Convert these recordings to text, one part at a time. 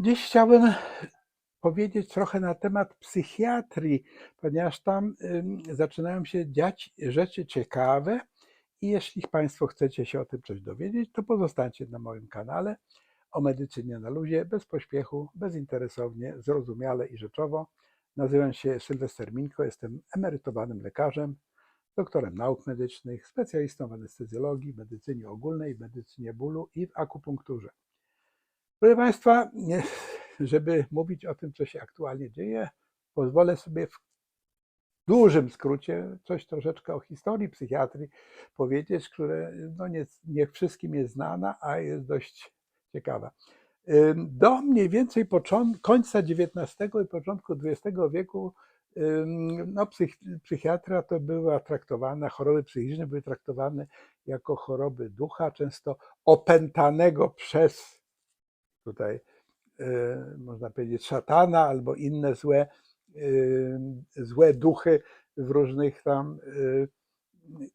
Dziś chciałbym powiedzieć trochę na temat psychiatrii, ponieważ tam zaczynają się dziać rzeczy ciekawe i jeśli Państwo chcecie się o tym coś dowiedzieć, to pozostańcie na moim kanale o medycynie na luzie, bez pośpiechu, bezinteresownie, zrozumiale i rzeczowo. Nazywam się Sylwester Minko, jestem emerytowanym lekarzem, doktorem nauk medycznych, specjalistą w anestezjologii, medycynie ogólnej, medycynie bólu i w akupunkturze. Proszę Państwa, żeby mówić o tym, co się aktualnie dzieje, pozwolę sobie w dużym skrócie coś troszeczkę o historii psychiatrii powiedzieć, które no nie, nie wszystkim jest znana, a jest dość ciekawa. Do mniej więcej końca XIX i początku XX wieku no, psych, psychiatria to była traktowana, choroby psychiczne były traktowane jako choroby ducha, często opętanego przez tutaj e, można powiedzieć szatana albo inne złe, e, złe duchy w różnych tam e,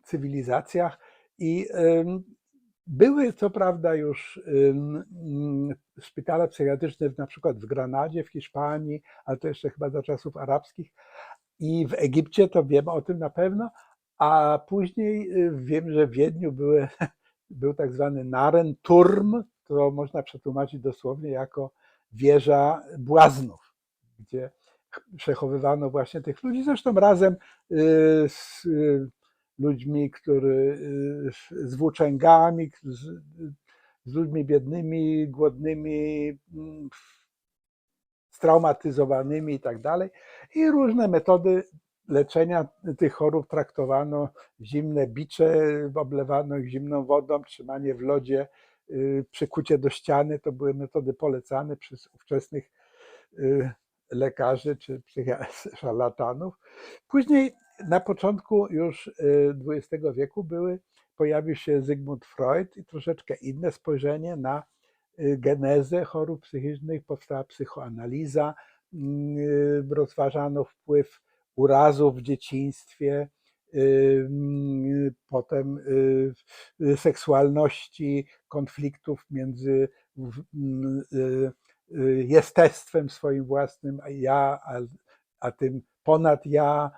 cywilizacjach. I były co prawda już szpitale psychiatryczne na przykład w Granadzie, w Hiszpanii, ale to jeszcze chyba za czasów arabskich i w Egipcie, to wiem o tym na pewno, a później wiem, że w Wiedniu były, był tak zwany Narenturm, to można przetłumaczyć dosłownie jako wieża błaznów, gdzie przechowywano właśnie tych ludzi, zresztą razem y, z y, ludźmi, który, y, z włóczęgami, z, z ludźmi biednymi, głodnymi, mm, straumatyzowanymi i tak dalej. I różne metody leczenia tych chorób traktowano. Zimne bicze oblewano ich zimną wodą, trzymanie w lodzie, y, przykucie do ściany to były metody polecane przez ówczesnych y, lekarzy czy szarlatanów. Później na początku już y, XX wieku były, pojawił się Zygmunt Freud i troszeczkę inne spojrzenie na y, genezę chorób psychicznych, powstała psychoanaliza, rozważano wpływ urazów w dzieciństwie, potem y, y, seksualności, konfliktów między y, jestestwem swoim własnym, a ja, a, a tym ponad ja.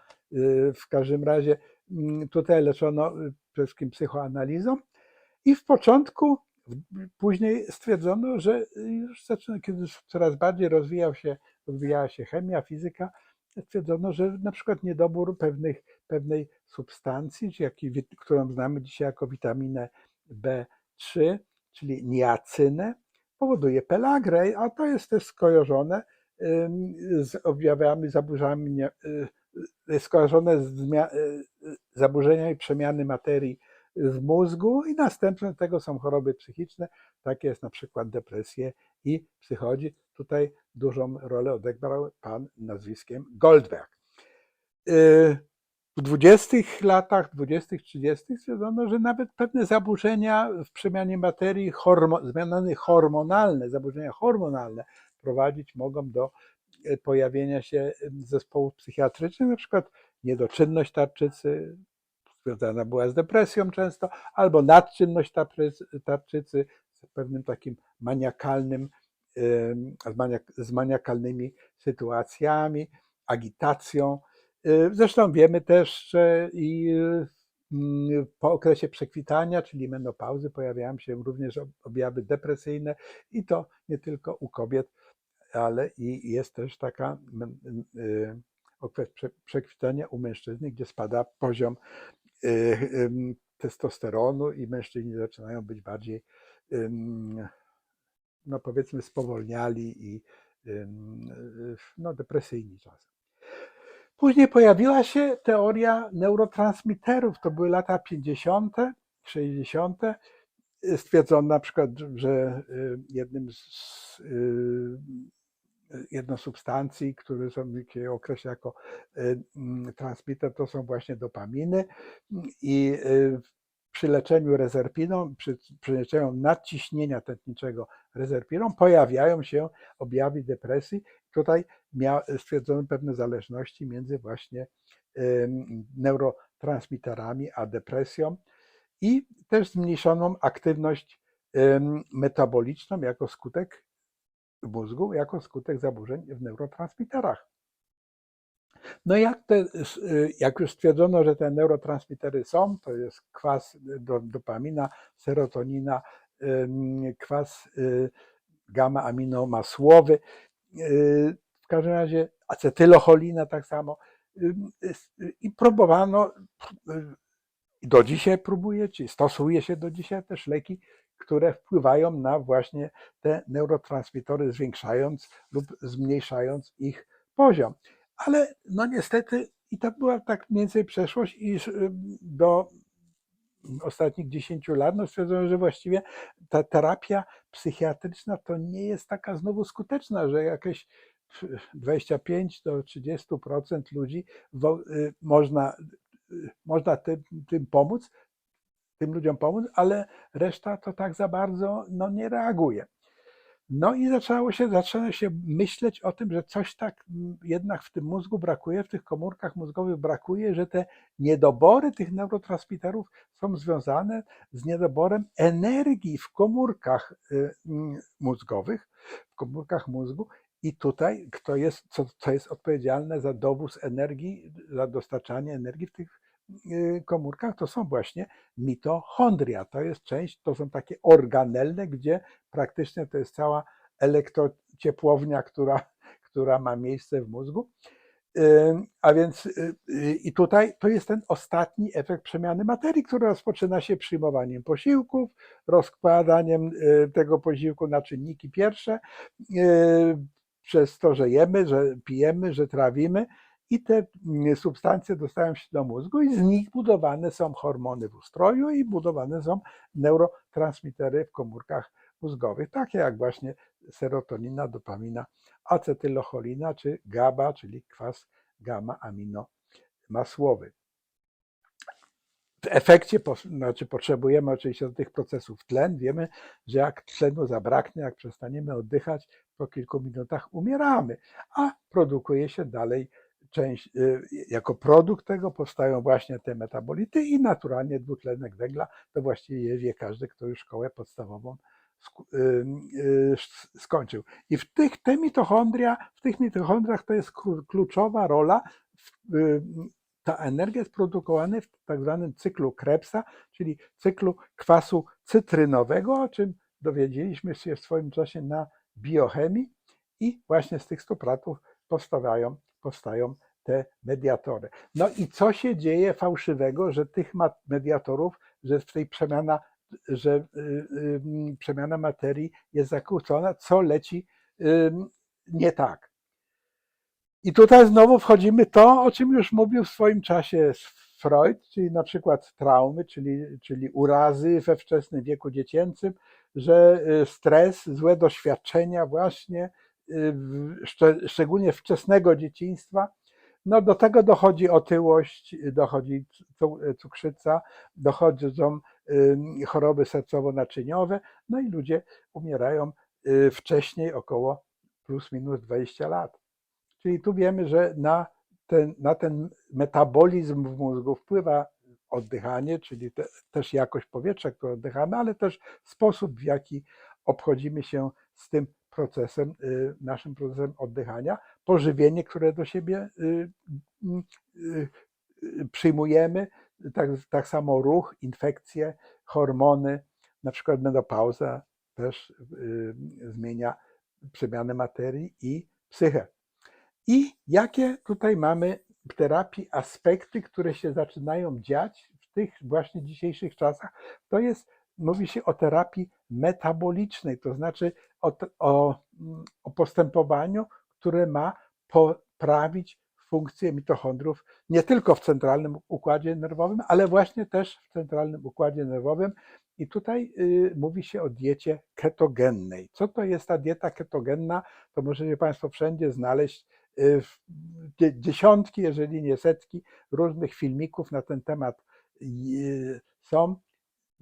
W każdym razie mm, tutaj leczono przede wszystkim psychoanalizą i w początku, później stwierdzono, że już zaczyna, kiedy coraz bardziej rozwijał się, rozwijała się chemia, fizyka, stwierdzono, że na przykład niedobór pewnych, pewnej substancji, którą znamy dzisiaj jako witaminę B3, czyli niacynę, powoduje pelagrę, a to jest też skojarzone z objawami, zaburzeniami, nie- y, skojarzone z y, y, zaburzeniami przemiany materii w mózgu i następne tego są choroby psychiczne, takie jest na przykład depresje i psychodzi. Tutaj dużą rolę odegrał pan nazwiskiem Goldberg. Y, W 20 latach, 20, 30 stwierdzono, że nawet pewne zaburzenia w przemianie materii, hormo, zmiany hormonalne, zaburzenia hormonalne prowadzić mogą do y, pojawienia się y, zespołów psychiatrycznych, na przykład niedoczynność tarczycy, związana była z depresją często, albo nadczynność tarczycy, pewnym takim maniakalnym, ym, z, maniak, z maniakalnymi sytuacjami, agitacją. Y, Zresztą wiemy też, że i mm, po okresie przekwitania, czyli menopauzy, pojawiają się również ob- objawy depresyjne i to nie tylko u kobiet, ale i jest też taka y, okres prze- przekwitania u mężczyzny, gdzie spada poziom ym, testosteronu i mężczyźni zaczynają być bardziej, no powiedzmy, spowolniali i no, depresyjni czasem. Później pojawiła się teoria neurotransmiterów. To były lata 50., 60. Stwierdzono na przykład, że y, jednym z y, jedną substancji, które są określa jako y, transmitter, to są właśnie dopaminy i przy leczeniu rezerpiną, przy, przy leczeniu nadciśnienia tętniczego rezerpiną pojawiają się objawy depresji. Tutaj stwierdzono pewne zależności między właśnie neurotransmiterami a depresją i też zmniejszoną aktywność metaboliczną jako skutek w mózgu jako skutek zaburzeń w neurotransmiterach. No jak, te, y, jak już stwierdzono, że te neurotransmitery są, to jest kwas do, dopamina, serotonina, kwas y, gamma-aminomasłowy, y, w każdym razie acetylocholina tak samo. I próbowano, do dzisiaj próbuje, czy stosuje się do dzisiaj też leki, które wpływają na właśnie te neurotransmitory, zwiększając lub zmniejszając ich poziom. Ale no niestety, i to była tak mniej więcej przeszłość, iż y, do ostatnich 10 lat no stwierdzono, że właściwie ta terapia psychiatryczna to nie jest taka znowu skuteczna, że jakieś 25 do 30% ludzi y, można, y, można tym, tym pomóc, tym ludziom pomóc, ale reszta to tak za bardzo no, nie reaguje. No i zaczęło się, zaczęło się myśleć o tym, że coś tak jednak w tym mózgu brakuje, w tych komórkach mózgowych brakuje, że te niedobory tych neurotransmiterów są związane z niedoborem energii w komórkach y, mózgowych, w komórkach mózgu. I tutaj kto jest, co, co jest odpowiedzialne za dowóz energii, za dostarczanie energii w tych komórkach, to są właśnie mitochondria. To jest część, to są takie organelle, gdzie praktycznie to jest cała elektrociepłownia, która, która ma miejsce w mózgu. Ym, A więc y, y, i tutaj to jest ten ostatni efekt przemiany materii, który rozpoczyna się przyjmowaniem posiłków, rozkładaniem y, tego posiłku na czynniki pierwsze, y, przez to, że jemy, że pijemy, że trawimy i te mm, substancje dostają się do mózgu i z nich budowane są hormony w ustroju i budowane są neurotransmitery w komórkach mózgowych, takie jak właśnie serotonina, dopamina, acetylocholina czy GABA, czyli kwas gamma-aminomasłowy. W efekcie znaczy potrzebujemy oczywiście do tych procesów tlen. Wiemy, że jak tlenu zabraknie, jak przestaniemy oddychać, po kilku minutach umieramy, a produkuje się dalej część, y, jako produkt tego powstają właśnie te metabolity i naturalnie dwutlenek węgla, to właściwie wie każdy, kto już szkołę podstawową y, y, skończył. I w tych te mitochondria, w tych mitochondriach to jest kluczowa rola. Ta energia jest produkowana w tak zwanym cyklu Krebsa, czyli cyklu kwasu cytrynowego, o czym dowiedzieliśmy się w swoim czasie na biochemii i właśnie z tych substratów powstają, powstają te mediatory. No i co się dzieje fałszywego, że tych mediatorów, że w tej przemiana, że y, y, przemiana materii jest zakłócona, co leci nie tak. I tutaj znowu wchodzimy to, o czym już mówił w swoim czasie Freud, czyli na przykład traumy, czyli, czyli urazy we wczesnym wieku dziecięcym, że y, stres, złe doświadczenia właśnie, szczególnie wczesnego dzieciństwa, no do tego dochodzi otyłość, dochodzi cu- cukrzyca, dochodzą choroby sercowo-naczyniowe, no i ludzie umierają y, wcześniej, około plus minus 20 lat. Czyli tu wiemy, że na ten, na ten metabolizm w mózgu wpływa oddychanie, czyli te, też jakość powietrza, które oddychamy, ale też sposób, w jaki obchodzimy się z tym procesem, y, naszym procesem oddychania, pożywienie, które do siebie y, y, y, przyjmujemy, tak, tak samo ruch, infekcje, hormony, na przykład menopauza też zmienia przemianę materii i psychę. I jakie tutaj mamy w terapii aspekty, które się zaczynają dziać w tych właśnie dzisiejszych czasach? To jest, mówi się o terapii metabolicznej, to znaczy o, o, mm, o postępowaniu, które ma poprawić funkcję mitochondrów nie tylko w centralnym układzie nerwowym, ale właśnie też w centralnym układzie nerwowym. I tutaj y, mówi się o diecie ketogennej. Co to jest ta dieta ketogenna? To możecie Państwo wszędzie znaleźć y, dziesiątki, jeżeli nie setki różnych filmików na ten temat y, są.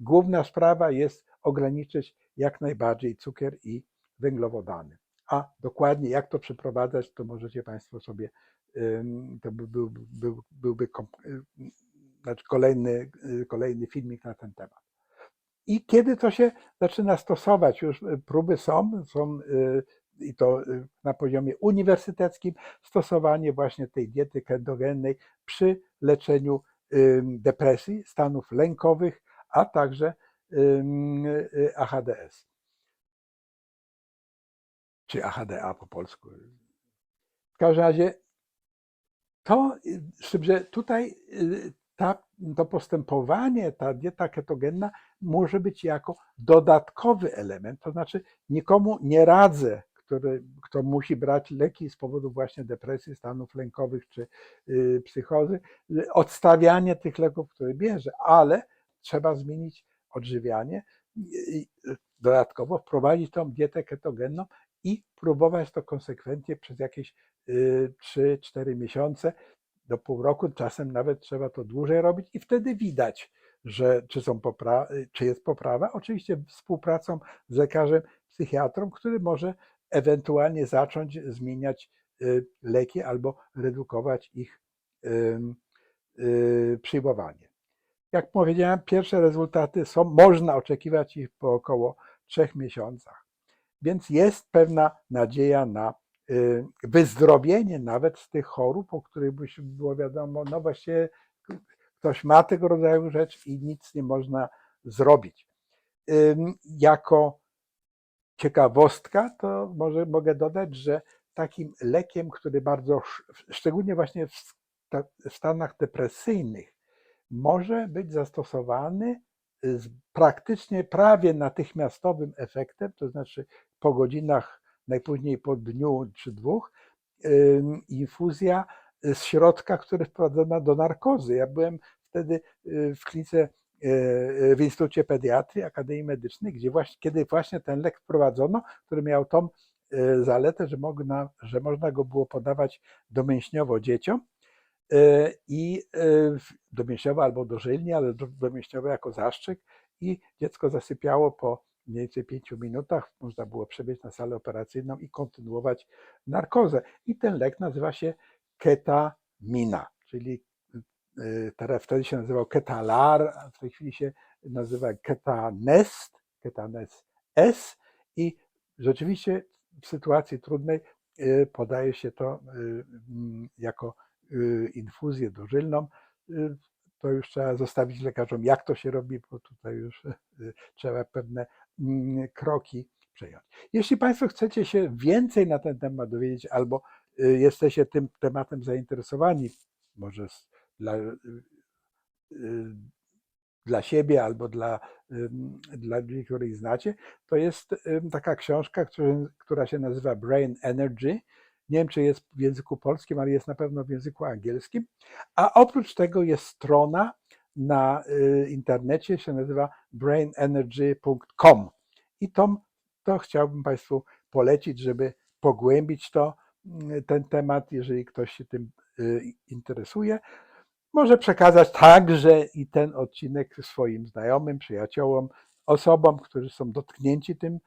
Główna sprawa jest ograniczyć jak najbardziej cukier i węglowodany. A dokładnie jak to przeprowadzać, to możecie Państwo sobie, to by, był, był, byłby y, znaczy kolejny, y, kolejny filmik na ten temat. I kiedy to się zaczyna stosować, już y, próby są, są i to na poziomie uniwersyteckim, stosowanie właśnie tej diety ketogennej przy leczeniu depresji, stanów lękowych, a także y, AHDS. Czy AHDA po polsku. W każdym razie to, y, z że tutaj y, ta, to postępowanie, ta dieta ketogenna może być jako dodatkowy element, to znaczy nikomu nie radzę, który, kto musi brać leki z powodu właśnie depresji, stanów lękowych czy psychozy, odstawianie tych leków, które bierze, ale trzeba zmienić odżywianie, y, dodatkowo wprowadzić tą dietę ketogenną i próbować to konsekwentnie przez jakieś y, 3-4 miesiące do pół roku, czasem nawet trzeba to dłużej robić i wtedy widać, że czy, są popra- czy jest poprawa. Oczywiście współpracą z lekarzem psychiatrą, który może ewentualnie zacząć zmieniać y, leki albo redukować ich y, przyjmowanie. Jak powiedziałem, pierwsze rezultaty są, można oczekiwać ich po około trzech miesiącach. Więc jest pewna nadzieja na y, wyzdrowienie nawet z tych chorób, o których by się było wiadomo, no właściwie ktoś ma tego rodzaju rzecz i nic nie można zrobić. Jako ciekawostka, to może mogę dodać, że takim lekiem, który bardzo, sz- szczególnie właśnie w stanach depresyjnych, może być zastosowany z praktycznie prawie natychmiastowym efektem, to znaczy po godzinach, najpóźniej po dniu czy dwóch, infuzja z środka, który wprowadzono do narkozy. Ja byłem wtedy y, w klinice y, w Instytucie Pediatrii Akademii Medycznej, gdzie właśnie, kiedy właśnie ten lek wprowadzono, który miał tą y, zaletę, że, że można go było podawać domięśniowo dzieciom y, i y, w- domięśniowo albo dożylnie, ale do- domięśniowo jako zaszczyk i dziecko zasypiało po mniej więcej pięciu minutach, można było przebiec na salę operacyjną i kontynuować narkozę. I ten lek nazywa się ketamina, czyli y, teraz wtedy się nazywał Ketalar, a w tej chwili się nazywa Ketanest, Ketanest S. I rzeczywiście w sytuacji trudnej podaje się to jako infuzję dożylną. Y, To już trzeba zostawić lekarzom, jak to się robi, bo tutaj już y, trzeba pewne mm, kroki przejąć. Jeśli Państwo chcecie się więcej na ten temat dowiedzieć albo y, jesteście tym tematem zainteresowani, może dla, y, y, dla siebie albo dla, dla ludzi, których znacie, to jest taka książka, która się nazywa Brain Energy. Nie wiem, czy jest w języku polskim, ale jest na pewno w języku angielskim. A oprócz tego jest strona na y, internecie, się nazywa brainenergy.com. I to, to chciałbym Państwu polecić, żeby pogłębić to, mm, ten temat, jeżeli ktoś się tym y, interesuje. Może przekazać także i ten odcinek swoim znajomym, przyjaciołom, osobom, którzy są dotknięci tym,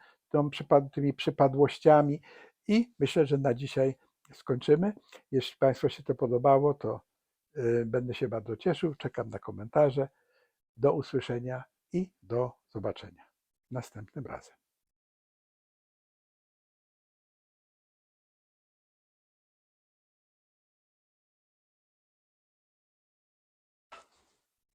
tymi przypadłościami. I myślę, że na dzisiaj skończymy. Jeśli Państwu się to podobało, to y, będę się bardzo cieszył. Czekam na komentarze. Do usłyszenia i do zobaczenia następnym razem.